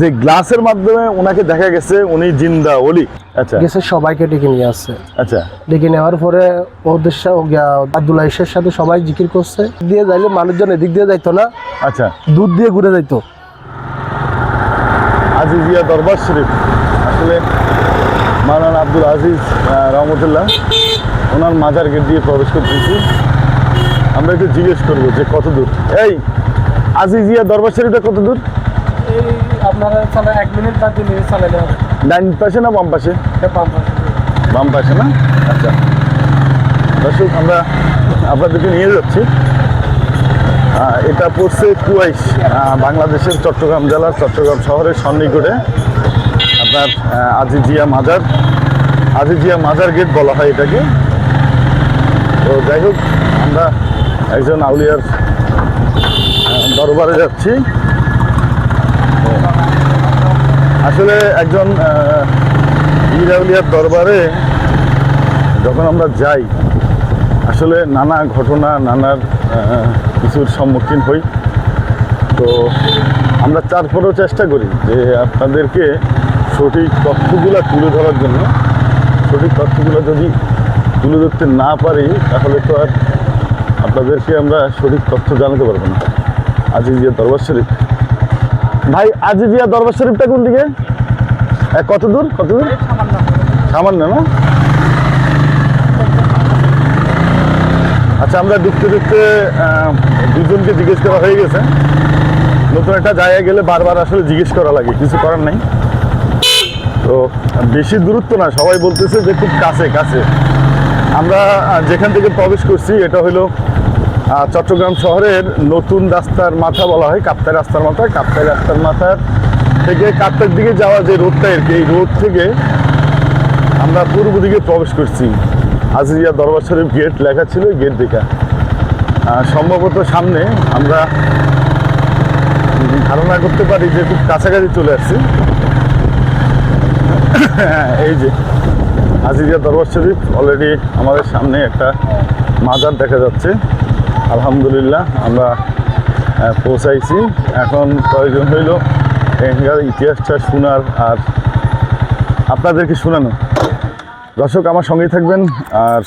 যে গ্লাসের মাধ্যমে ওনাকে দেখা গেছে উনি জিন্দা ওলি আচ্ছা। গেছে সবাইকে ডেকে নিয়ে আসছে। আচ্ছা। ডেকে নেওয়ার পরে ওদের সাথে আব্দুল্লাহ ইসের সাথে সবাই জিকির করছে। দিয়ে যাইলে মানুষজন এদিক দিয়ে যাইতো না। আচ্ছা। দুধ দিয়ে ঘুরে যাইতো। আজিজিয়া দরবার শরীফ। আসলে মাওলানা আব্দুল আজিজ রহমতুল্লাহ ওনার মাজার গেট দিয়ে প্রবেশ করতেছি। আমরা একটু জিজ্ঞেস করব যে কত দূর? এই আজিজিয়া দরবার শরীফটা কত দূর? এই আপনারা চালে এক মিনিট বা দুই মিনিট চালাইলে হবে ডাইন পাশে না বাম পাশে? পাম্প বাম পাশে। না? আচ্ছা। দর্শক আমরা আপনাদেরকে নিয়ে যাচ্ছি। এটা পড়ছে কুয়াইশ বাংলাদেশের চট্টগ্রাম জেলার চট্টগ্রাম শহরের সন্নিকটে। আপনার আজিজিয়া মাজার আজিজিয়া মাজার গেট বলা হয় এটাকে। তো যাই হোক আমরা একজন আউলিয়ার দরবারে যাচ্ছি তো আসলে একজন আউলিয়ার দরবারে যখন আমরা যাই, আসলে নানা ঘটনা, নানার কিছুর সম্মুখীন হই। তো আমরা তারপরেও চেষ্টা করি যে আপনাদেরকে সঠিক তথ্যগুলো তুলে ধরার জন্য। সঠিক তথ্যগুলো যদি তুলে ধরতে না পারি, তাহলে তো আর আপনাদেরকে আমরা সঠিক তথ্য জানাতে পারব না। আজিজিয়া দরবার শরীফ। আজিজিয়া দরবার শরীফটা কোন দিকে? কত দূর? কত দূর? সামান্য না? আচ্ছা আমরা ঢুকতে আহ, দুজনকে জিজ্ঞেস করা হয়ে গেছে। নতুন একটা জায়গায় গেলে বারবার আসলে জিজ্ঞেস করা লাগে কিছু করার নাই। তো বেশি দূরত্ব না সবাই বলতেছে যে খুব কাছে কাছে। আমরা যেখান থেকে প্রবেশ করছি এটা হলো চট্টগ্রাম শহরের নতুন রাস্তার মাথা বলা হয়, কাপ্তাই রাস্তার মাথা। কাপ্তাই রাস্তার মাথার থেকে কাপ্তার দিকে যাওয়া যে রোডটা আর কি, এই রোড থেকে আমরা পূর্ব দিকে প্রবেশ করছি। আজিজিয়া দরবার শরীফ গেট লেখা ছিল গেট দেখা। সম্ভবত সামনে আমরা ধারণা করতে পারি যে খুব কাছাকাছি চলে আসছি। এই যে আজিজিয়া দরবার শরীফ অলরেডি আমাদের সামনে একটা মাজার দেখা যাচ্ছে। আলহামদুলিল্লাহ আমরা পৌঁছাইছি। এখন প্রয়োজন হইল? এখানকার ইতিহাসটা শোনার আর আপনাদেরকে শোনানো। দর্শক আমার সঙ্গেই থাকবেন আর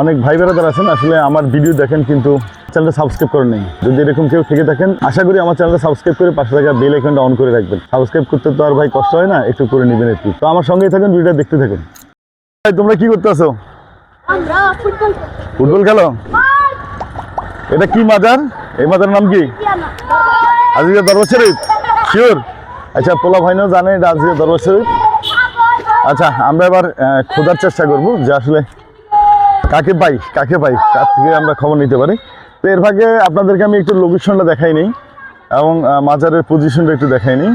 অনেক ভাই বেড়াদার আছেন। আসলে আমার ভিডিও দেখেন কিন্তু চ্যানেলটা সাবস্ক্রাইব করেন নেই। যদি এরকম কেউ থেকে থাকেন আশা করি আমার চ্যানেলটা সাবস্ক্রাইব করে পাশে থাকা বেল আইকনটা অন করে রাখবেন। সাবস্ক্রাইব করতে তো আর ভাই কষ্ট হয় না একটু করে নেবেন একটু। তো আমার সঙ্গেই থাকেন ভিডিওটা দেখতে থাকুন। ভাই তোমরা কি করতে আছো ফুটবল ফুটবল খেলো? এটা কি মাজার? এই মাজার নাম কি? আজিজা দরবার শরীফ? শিওর আচ্ছা পোলা ভাইনও জানে এটা আজিজা দরবার শরীফ। আচ্ছা আমরা এবার খোঁজার চেষ্টা করব যে আসলে কাকে পাই কাকে পাই, তার থেকে আমরা খবর নিতে পারি। তো এর ভাগে আপনাদেরকে আমি একটু লোকেশনটা দেখাই নিই এবং মাজারের পজিশনটা একটু দেখাই নিই।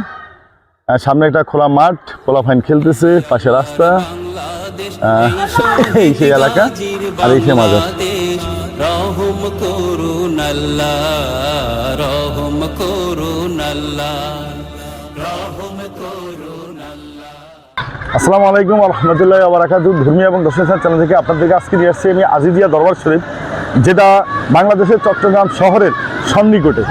সামনে একটা খোলা মাঠ, পোলা ফাইন খেলতেছে, পাশে রাস্তা। এই সেই এলাকা আর এই সে মাজার। আল্লাহ, রহম করুন আসসালামু আলাইকুম, আলহামদুলিল্লাহ আবরাকাতু ধর্মীয় এবং দর্শন চ্যানেল থেকে আপনাদেরকে আজকে নিয়ে আসছি আমি আজিজিয়া দরবার শরীফ, যেটা বাংলাদেশের চট্টগ্রাম শহরের সন্নিকটে।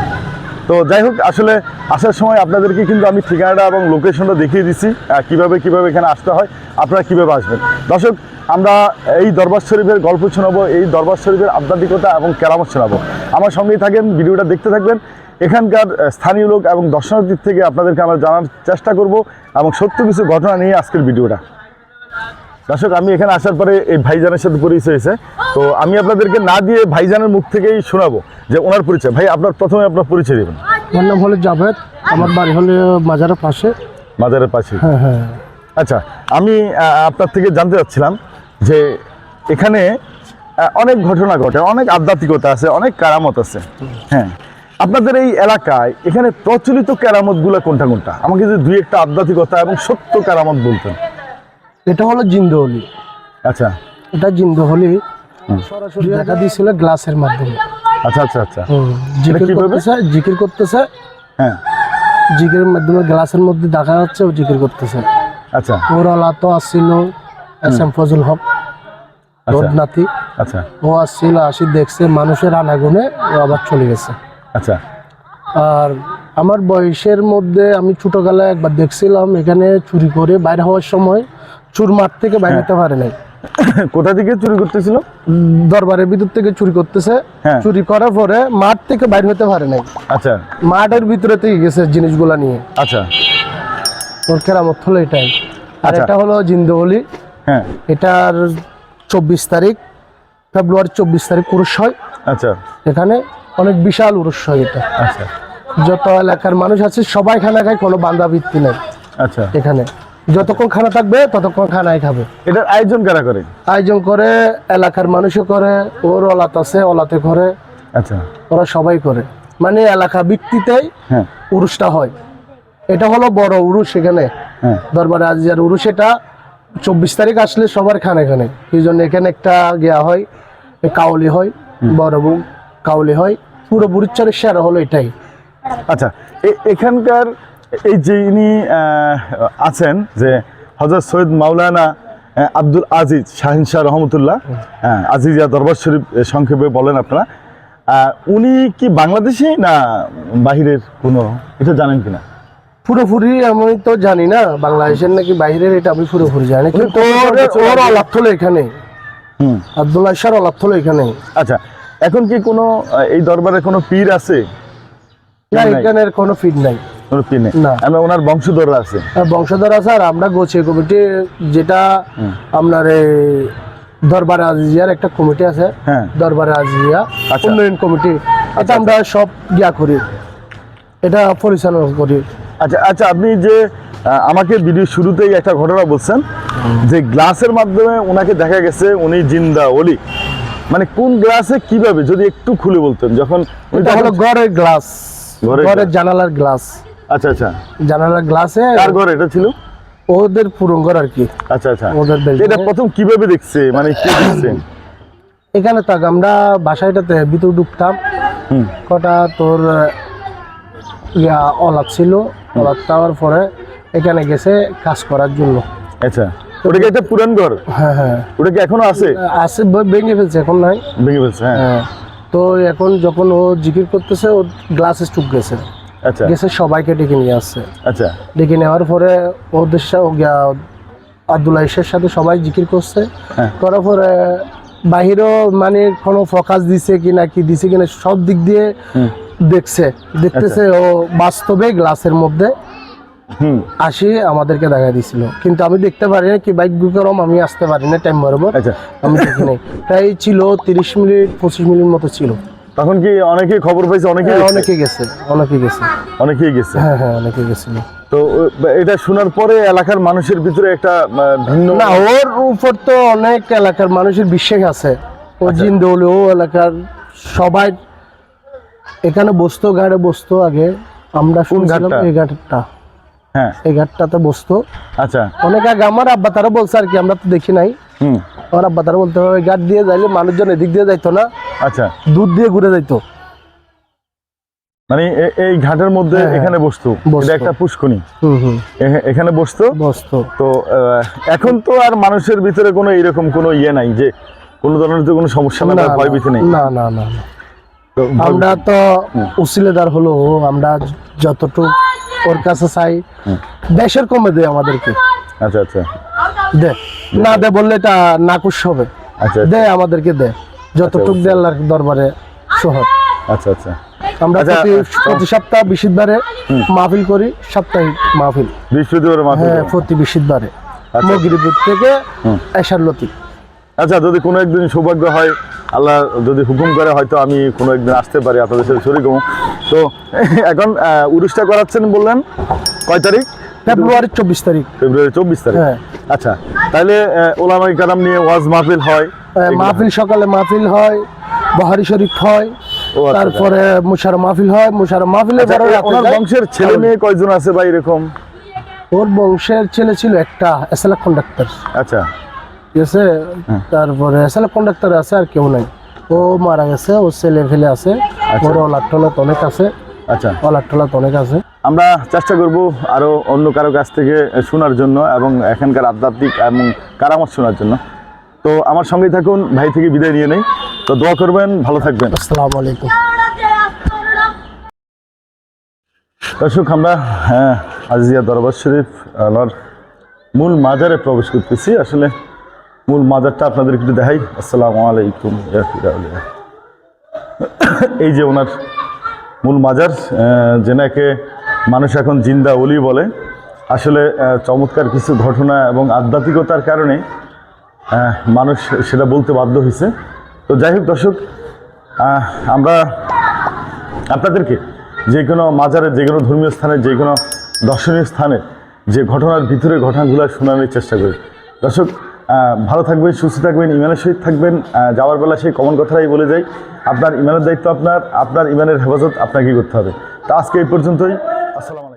তো যাই হোক, আসলে আসার সময় আপনাদেরকে কিন্তু আমি ঠিকানাটা এবং লোকেশনটা দেখিয়ে দিচ্ছি কীভাবে কীভাবে এখানে আসতে হয়, আপনারা কীভাবে আসবেন। দর্শক, আমরা এই দরবার শরীফের গল্প শোনাবো, এই দরবার শরীফের আধ্যাত্মিকতা এবং কেরামত শোনাবো। আমার সঙ্গেই থাকেন, ভিডিওটা দেখতে থাকবেন। এখানকার স্থানীয় লোক এবং দর্শনার্থীর থেকে আপনাদেরকে আমরা জানার চেষ্টা করব এবং সত্য কিছু ঘটনা নিয়ে আজকের ভিডিওটা। দর্শক আমি এখানে আসার পরে এই ভাইজানের সাথে পরিচয় হয়েছে। তো আমি আপনাদেরকে না দিয়ে ভাইজানের মুখ থেকেই শোনাবো যে ওনার পরিচয়। ভাই আপনার প্রথমে আপনার পরিচয় দেবেন। আমার নাম হলো জাভেদ। আমার বাড়ি হলো মাজারের পাশে। মাজারের পাশে? হ্যাঁ হ্যাঁ। আচ্ছা আমি আপনার থেকে জানতে চাচ্ছিলাম যে এখানে অনেক ঘটনা ঘটে অনেক আধ্যাত্মিকতা আছে অনেক কারামত আছে। হ্যাঁ আপনাদের এই এলাকায় এখানে প্রচলিত কেরামতগুলো কোনটা কোনটা? আমাকে যদি দুই একটা আধ্যাত্মিকতা এবং সত্য কেরামত বলতেন। এটা হলো জিন্দহলি। আচ্ছা। এটা জিন্দহলি সরাসরি দেখা দিয়েছিল গ্লাসের মাধ্যমে। আচ্ছা আচ্ছা আচ্ছা। জিকির? করতেছে জিকির করতেছে। হ্যাঁ। জিকিরের মাধ্যমে গ্লাসের মধ্যে দেখা যাচ্ছে ও জিকির করতেছে। আচ্ছা। ওর আলা তো আসছিল এস এম ফজল হক আচ্ছা। ওর নাতি। আচ্ছা। ও আসছিল আসি দেখছে মানুষের আনাগুনে ও আবার চলে গেছে। আচ্ছা। আর আমার বয়সের মধ্যে আমি ছোটবেলায় একবার দেখছিলাম এখানে চুরি করে বাইরে হওয়ার সময় চুর মাঠ থেকে বাইরে হ্যাঁ। হতে পারে নাই। কোথা থেকে চুরি করতেছিল? দরবারের ভিতর থেকে চুরি করতেছে। হ্যাঁ। চুরি করার পরে মাঠ থেকে বাইরে হতে পারে নাই। আচ্ছা। মাঠের ভিতরে থেকে গেছে জিনিসগুলা নিয়ে। আচ্ছা। ওর কেরামত হলো এটাই। আর আচ্ছা। এটা হলো জিন্দহলি হ্যাঁ। এটার চব্বিশ তারিখ ফেব্রুয়ারি চব্বিশ তারিখ উরুষ হয়। আচ্ছা। এখানে অনেক বিশাল উরুষ হয় এটা। আচ্ছা। যত এলাকার মানুষ আছে সবাই খানা খায় কোনো বান্ধা ভিত্তি নেই। আচ্ছা। এখানে। যতক্ষণ খানা থাকবে ততক্ষণ খানাই খাবে। এটার আয়োজন কারা করে? আয়োজন করে এলাকার মানুষও করে ওর অলাত আছে অলাতে করে। আচ্ছা। ওরা সবাই করে। মানে এলাকা ভিত্তিতেই হ্যাঁ। উরুষটা হয়। এটা হলো বড় উরুষ এখানে। হ্যাঁ। দরবারে আজিয়ার উরুষ এটা। চব্বিশ তারিখ আসলে সবার খানে এখানে এই জন্য এখানে একটা গিয়া হয় কাউলি হয় বড় বউ কাউলি হয়। পুরো বুড়িচ্চরের সেরা হলো এটাই। আচ্ছা এখানকার এই যে ইনি আছেন যে হজরত সৈয়দ মাওলানা আব্দুল আজিজ শাহিন শাহ রহমতুল্লাহ আজিজিয়া দরবার শরীফ সংক্ষেপে বলেন আপনারা উনি কি বাংলাদেশি না বাহিরের কোনো এটা জানেন কিনা? পুরোপুরি আমি তো জানি না বাংলাদেশের নাকি বাহিরের এটা আমি পুরোপুরি জানি কিন্তু ওর? অলাপ হলো এখানে। আব্দুল্লাহ শাহর অলাপ হলো এখানে। আচ্ছা এখন কি কোনো এই দরবারে কোনো পীর আছে? না এখানের কোনো পীর নেই। না। আমরা ওনার বংশধররা আছে। বংশধর আছে আর আমরা কমিটি যেটা আপনার দরবার একটা কমিটি আছে। হ্যাঁ। দরবারে আচ্ছা। উন্নয়ন কমিটি। এটা আমরা সব গিয়া করি। এটা পরিচালনা করি। আচ্ছা আচ্ছা আপনি যে আমাকে ভিডিও শুরুতেই একটা ঘটনা বলছেন যে গ্লাসের মাধ্যমে ওনাকে দেখা গেছে উনি জিন্দা ওলি মানে কোন গ্লাসে কীভাবে যদি একটু খুলে বলতেন যখন এটা হলো ঘরের গ্লাস। ঘরের জানালার গ্লাস। আচ্ছা আচ্ছা। জানালার গ্লাসে কার ঘর এটা ছিল? ওদের পুরঙ্গর আর কি। আচ্ছা আচ্ছা। ওদের এটা প্রথম কীভাবে দেখছে? মানে কি দেখছে? এখানে থাক আমরা বাসাটাতে ভিতরে ঢুকতাম। হুম। কটা তোর ইয়া অলাপ ছিল। অলাপ পাওয়ার পরে এখানে গেছে কাজ করার জন্য। আচ্ছা। ওটা কি একটা পুরান ঘর? হ্যাঁ হ্যাঁ। ওটা কি এখনও আছে? আছে ভেঙে ফেলছে এখন নাই। ভেঙে ফেলছে হ্যাঁ। হ্যাঁ। তো এখন যখন ও জিকির করতেছে ও গ্লাসে স্টুক গেছে। আচ্ছা। গেছে সবাইকে ডেকে নিয়ে আসছে। আচ্ছা। ডেকে নেওয়ার পরে ওদের আব্দুল্লাহ ইসের সাথে সবাই জিকির করছে। হ্যাঁ। করার পরে বাহিরেও মানে কোনো ফোকাস দিছে কিনা কি দিছে কিনা সব দিক দিয়ে দেখছে। দেখতেছে ও বাস্তবে গ্লাসের মধ্যে হুম। আসি আমাদেরকে দেখা দিছিল। কিন্তু আমি দেখতে পারি না কি বাইক গরম আমি আসতে পারি না টাইম বরাবর। আচ্ছা। আমি দেখি নাই। প্রায় ছিল তিরিশ মিনিট পঁচিশ মিনিট মতো ছিল। তখন কি অনেকেই খবর পাইছে অনেকেই হ্যাঁ, দেখছে? অনেকে গেছে অনেকে গেছে। অনেকেই গেছে? হ্যাঁ হ্যাঁ অনেকে গেছিল তো এটা শোনার পরে এলাকার মানুষের ভিতরে একটা ভিন্ন না ওর উপর তো অনেক এলাকার মানুষের বিশ্বাস আছে। ও আচ্ছা। জিন্দৌলি ও এলাকার সবাই এখানে বসতো গাড়ে বসতো আগে। আমরা শুনছিলাম? এই ঘাটটা। হ্যাঁ। এই ঘাটটাতে বসতো। আচ্ছা। অনেক আগে আমার আব্বা তারা বলছে আর কি আমরা তো দেখি নাই। হুম। আমার আব্বা তারা বলতে হবে ঘাট দিয়ে যাইলে মানুষজন এদিক দিয়ে যাইতো না। আচ্ছা। দূর দিয়ে ঘুরে যাইতো। মানে এই ঘাটের মধ্যে হ্যাঁ, হ্যাঁ। এখানে বসতো। এটা একটা পুষ্কনি এখানে বসতো? বসতো। তো এখন তো আর মানুষের ভিতরে কোনো এরকম কোনো ইয়ে নাই যে কোনো ধরনের তো কোনো সমস্যা না ভয় ভীতি নেই। না না না আমরা তো। উসিলেদার হলো আমরা যতটুকু ওর কাছে চাই। দেশের কমে দেয় আমাদেরকে। আচ্ছা আচ্ছা। দে না দে বললে এটা নাকুশ হবে। আচ্ছা দে আমাদেরকে দে। যতটুক দে আল্লাহর দরবারে শহর আচ্ছা আচ্ছা। আমরা আচ্ছা, প্রতি আচ্ছা। সপ্তাহ বৃহস্পতিবারে মাহফিল করি সাপ্তাহিক মাহফিল। বৃহস্পতিবার মাত্র হ্যাঁ প্রতি বৃহস্পতিবারে। আচ্ছা। মগরিব থেকে। এশার লতি আচ্ছা যদি কোনো একদিন সৌভাগ্য হয় আল্লাহ যদি হুকুম করে হয়তো আমি কোনো একদিন আসতে পারি আপনাদের সাথে শরীর তো এখন উরুষটা করাচ্ছেন বললেন কয় তারিখ? ফেব্রুয়ারির চব্বিশ তারিখ। ফেব্রুয়ারি চব্বিশ তারিখ। হ্যাঁ। আচ্ছা তাহলে ওলামাই কালাম নিয়ে ওয়াজ মাহফিল হয়? মাহফিল সকালে মাহফিল হয় বহারি শরীফ হয় আচ্ছা, তারপরে মুশার মাহফিল হয় মুশার মাহফিলে আচ্ছা, ওনার বংশের ছেলে মেয়ে কয়জন আছে বা এরকম? ওর বংশের ছেলে ছিল একটা এসএলএ কন্ডাক্টর আচ্ছা। ঠিক আছে? হ্যাঁ। তারপরে এসএলএ কন্ডাক্টর আছে আর কেউ নাই। ও মারা গেছে ও ছেলে ফেলে আছে। আচ্ছা। ওর অলাট অনেক আছে। আচ্ছা। অলাট টলাট অনেক আছে। আমরা চেষ্টা করব আরও অন্য কারও কাছ থেকে শোনার জন্য এবং এখানকার আধ্যাত্মিক এবং কারামত শোনার জন্য। তো আমার সঙ্গেই থাকুন ভাই থেকে বিদায় নিয়ে নেই। তো দোয়া করবেন ভালো থাকবেন। আসসালামু আলাইকুম। দর্শক আমরা হ্যাঁ, আজিয়া দরবার শরীফ আল্লাহর মূল মাজারে প্রবেশ করতেছি। আসলে মূল মাজারটা আপনাদের একটু দেখাই। আসসালামু আলাইকুম। এই যে ওনার মূল মাজার যেনাকে মানুষ এখন জিন্দা অলি বলে। আসলে চমৎকার কিছু ঘটনা এবং আধ্যাত্মিকতার কারণে মানুষ সেটা বলতে বাধ্য হয়েছে। তো যাই হোক দর্শক আমরা আপনাদেরকে যে কোনো মাজারে, যে কোনো ধর্মীয় স্থানে, যে কোনো দর্শনীয় স্থানে যে ঘটনার ভিতরে ঘটনাগুলো শোনানোর চেষ্টা করি। দর্শক ভালো থাকবেন, সুস্থ থাকবেন, ইমানের সহিত থাকবেন। যাওয়ার বেলা সেই কমন কথাটাই বলে যাই, আপনার ইমানের দায়িত্ব আপনার আপনার ইমানের হেফাজত আপনাকেই করতে হবে। তা আজকে এই পর্যন্তই। আসসালামু